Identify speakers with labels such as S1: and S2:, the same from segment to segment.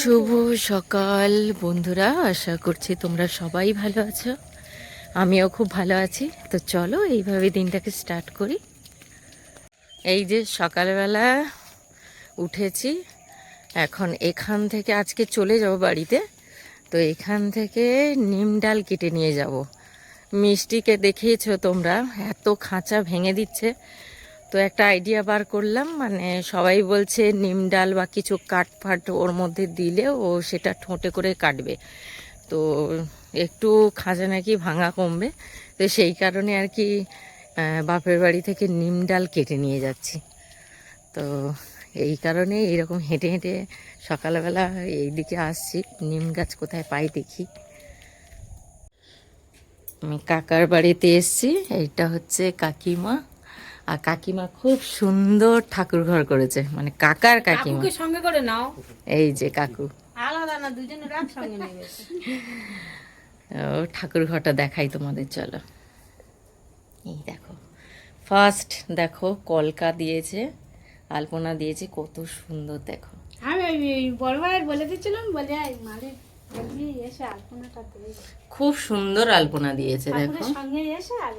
S1: শুভ সকাল, বন্ধুরা। আশা করছি তোমরা সবাই ভালো আছো। আমিও খুব ভালো আছি। তো চলো, এইভাবে দিনটাকে স্টার্ট করি। এই যে সকালবেলা উঠেছি। এখন এখান থেকে আজকে চলে যাব বাড়িতে। তো এখান থেকে নিম ডাল কেটে নিয়ে যাব। মিষ্টিকে দেখিয়েছো তোমরা। এত খাঁচা ভেঙে দিচ্ছে। তো একটা আইডিয়া বার করলাম মানে সবাই বলছে নিম ডাল বা কিছু কাঠ ফাট ওর মধ্যে দিলে ও সেটা ঠোঁটে করে কাটবে। তো একটু খাঁচা নাকি ভাঙা কমবে, তো সেই কারণে আর কি বাপের বাড়ি থেকে নিম ডাল কেটে নিয়ে যাচ্ছি। তো এই কারণে এরকম হেঁটে হেঁটে সকালবেলা এইদিকে আসছি, নিম গাছ কোথায় পাই দেখি। আমি কাকার বাড়িতে এসেছি, এইটা হচ্ছে কাকিমা। আর কাকিমা খুব সুন্দর ঠাকুর ঘর করেছে। মানে কাকার কাকিমা।
S2: সঙ্গে করে নাও।
S1: এই যে কাকু।
S2: আলাদা না দুজনের একসঙ্গে
S1: ও ঠাকুর ঘরটা দেখাই তোমাদের চলো। এই দেখো। ফার্স্ট দেখো কলকা দিয়েছে আলপনা দিয়েছে কত সুন্দর দেখো। খুব সুন্দর আলপনা দিয়েছে দেখো।
S2: সঙ্গে এসে আর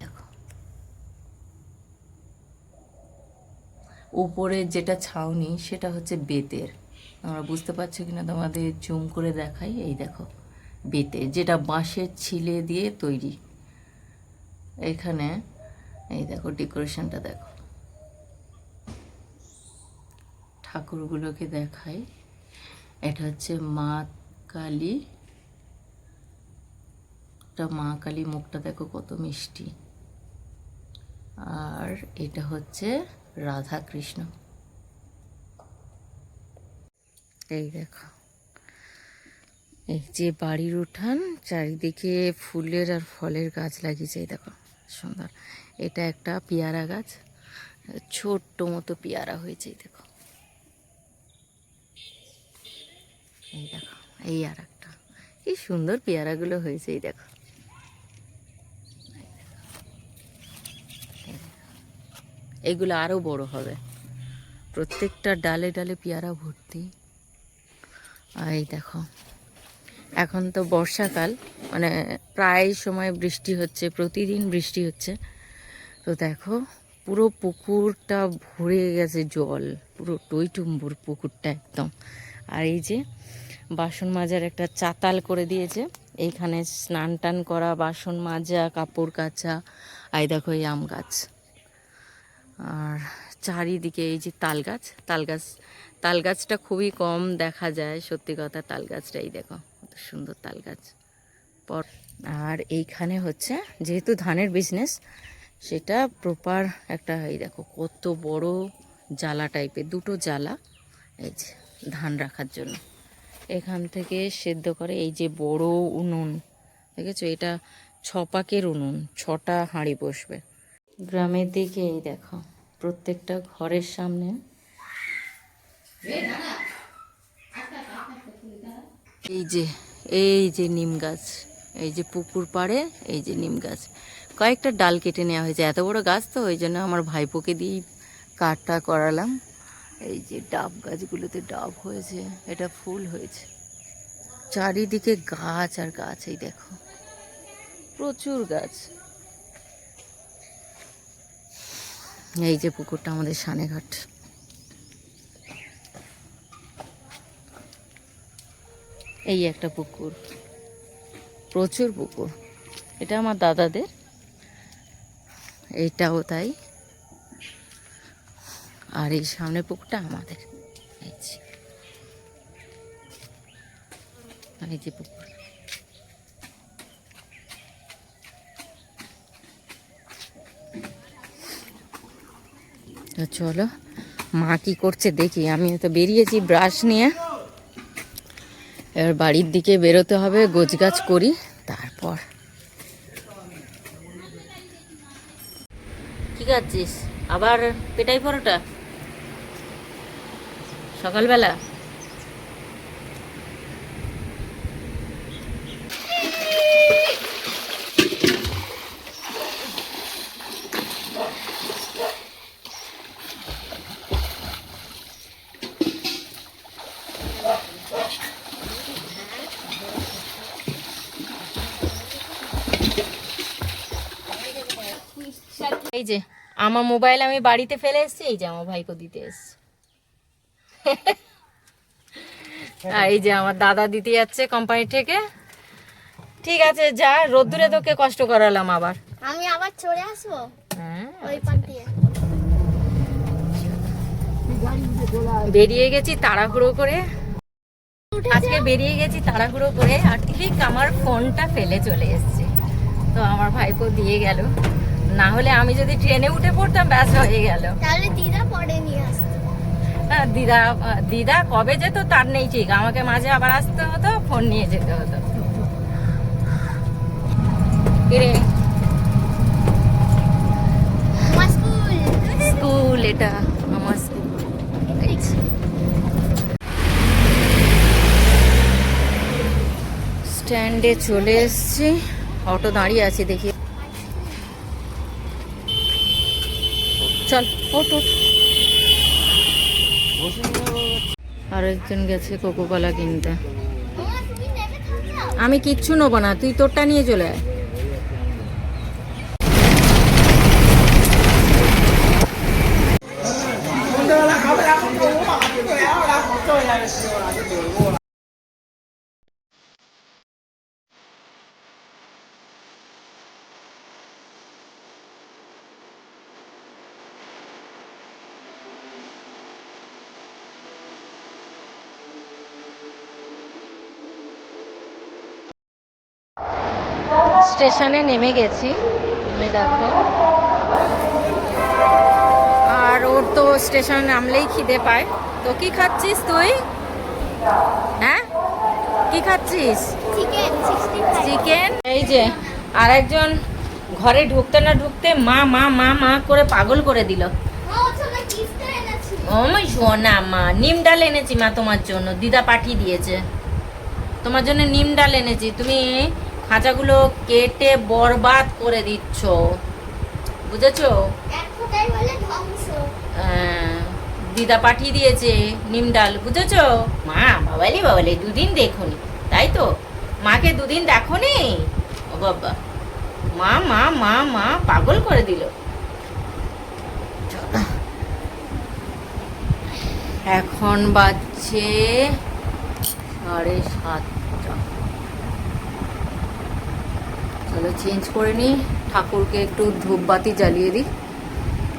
S1: দেখো উপরে যেটা ছাউনি, সেটা হচ্ছে বেতের। তোমরা বুঝতে পারছ কিনা? তোমাদের জুম করে দেখাই। এই দেখো, বেতের, যেটা বাঁশের ছিলে দিয়ে তৈরি। এখানে, এই দেখো, ডেকোরেশনটা দেখো। ঠাকুরগুলোকে দেখাই। এটা হচ্ছে মা কালী। এটা মা কালী মুখটা দেখো কত মিষ্টি। আর এটা হচ্ছে রাধা কৃষ্ণ এই দেখো। এই যে বাড়ির উঠান, চারিদিকে ফুলের আর ফলের গাছ লাগিয়েছে, এই দেখো, সুন্দর। এটা একটা পেয়ারা গাছ, ছোট্ট মতো পেয়ারা হয়েছে, এই দেখো। এই দেখো, এই আর একটা কি সুন্দর পেয়ারাগুলো হয়েছে, এই দেখো। এগুলো আরও বড় হবে। প্রত্যেকটা ডালে ডালে পেয়ারা ভর্তি। এই দেখো, এখন তো বর্ষাকাল মানে প্রায় সময় বৃষ্টি হচ্ছে, প্রতিদিন বৃষ্টি হচ্ছে। তো দেখো, পুরো পুকুরটা ভরে গেছে জল, পুরো টইটুম্বুর পুকুরটা একদম। আর এই যে বাসন মাজার একটা চাতাল করে দিয়েছে, এইখানে স্নান টান করা, বাসন মাজা, কাপড় কাচা আই দেখো এই আম গাছ। আর চারিদিকে এই যে তাল গাছ তাল গাছ তাল গাছটা খুবই কম দেখা যায়, সত্যি কথা তাল গাছটাই দেখো, কত সুন্দর তাল গাছ পর আর এইখানে হচ্ছে, যেহেতু ধানের বিজনেস সেটা প্রপার একটা এই দেখো, কত বড় জ্বালা টাইপের দুটো জ্বালা, এই যে ধান রাখার জন্য। এখান থেকে সেদ্ধ করে এই যে বড় উনুন, দেখেছ? এটা ছপাকের উনুন, ছটা হাঁড়ি বসবে। গ্রামের দিকে এই দেখো প্রত্যেকটা ঘরের সামনে। এই যে এই যে নিম গাছ এই যে পুকুর পাড়ে এই যে নিম গাছ। কয়েকটা ডাল কেটে নেওয়া হয়েছে এত বড় গাছ তো ওই জন্য আমার ভাইপোকে দিয়েই কাঠটা করালাম। এই যে ডাব গাছগুলোতে ডাব হয়েছে এটা ফুল হয়েছে। চারিদিকে গাছ আর গাছ এই দেখো। প্রচুর গাছ। এই যে পুকুরটা আমাদের সানেঘাট। এই একটা পুকুর। প্রচুর পুকুর। এটা আমার দাদাদের। এইটাও তাই। আর এই সামনে পুকুরটা আমাদের। এই যে। এই যে পুকুর। তো চলো, মা কি করছে দেখি। আমি তো বেরিয়েছি ব্রাশ নিয়ে। এবার বাড়ির দিকে বেরোতে হবে, গোছগাছ করি, তারপর। কি খাচ্ছিস? আবার পেটাই পরোটা? সকালবেলা? এই যে আমার মোবাইল আমি বাড়িতে ফেলে এসেছি এই যে আমার ভাইকে দিতে এসছে। আর এই যে আমার দাদা দিতে যাচ্ছে কোম্পানি থেকে। ঠিক আছে যা রোদ্দুরে তোকে কষ্ট করালাম আবার।
S3: আমি আবার চলে আসব?
S1: হ্যাঁ
S3: ওই
S1: বেরিয়ে গেছি তাড়াহুড়ো করে। আজকে বেরিয়ে গেছি তাড়াহুড়ো করে আর ঠিক আমার ফোনটা ফেলে চলে এসেছি। তো আমার ভাইপো দিয়ে গেল। না হলে আমি যদি ট্রেনে উঠে পড়তাম ব্যাস হয়ে গেল।
S3: তাহলে দিদা পরে নিয়ে আসতো।
S1: দিদা দিদা কবে যেত তার নেই ঠিক। আমাকে মাঝে আবার আসতে হতো ফোন নিয়ে যেতে হতো। কিরে?
S3: স্কুল।
S1: এটা আমার স্কুল। স্ট্যান্ডে চলে এসেছি। অটো দাঁড়িয়ে আছে দেখি। চল ওট ওট আরও একজন গেছে কোকো কলা কিনতে। আমি কিচ্ছু নেব না, তুই তোরটা নিয়ে চলে আয়। স্টেশনে নেমে গেছি। নেমে দেখো। আর ওর তো স্টেশনে নামলেই খিদে পায়। তো কি খাচ্ছিস তুই? হ্যাঁ? কি খাচ্ছিস?
S3: চিকেন
S1: এই যে আর একজন ঘরে ঢুকতে না ঢুকতে মা মা মা মা করে পাগল করে দিল।
S3: ও তোমরা গিফট এনেছি।
S1: সোনা মা নিম ডাল এনেছি মা তোমার জন্য। দিদা পাঠিয়ে দিয়েছে। তোমার জন্য নিম ডাল এনেছি। তুমি খাঁচাগুলো কেটে বরবাদ করে দিচ্ছ। বুঝেছ? আহ, দিদা পাঠিয়ে দিয়েছে নিম ডাল বুঝেছ? মা বাবালি বাবালি দুদিন দেখুনি তাই তো? মাকে দুদিন দেখোনি? ও বাবা। মা মা মা মা পাগল করে দিল। এখন বাজছে সাড়ে সাতটা। চলো চেঞ্জ করে নিই। ঠাকুরকে একটু ধূপবাতি জ্বালিয়ে দিই।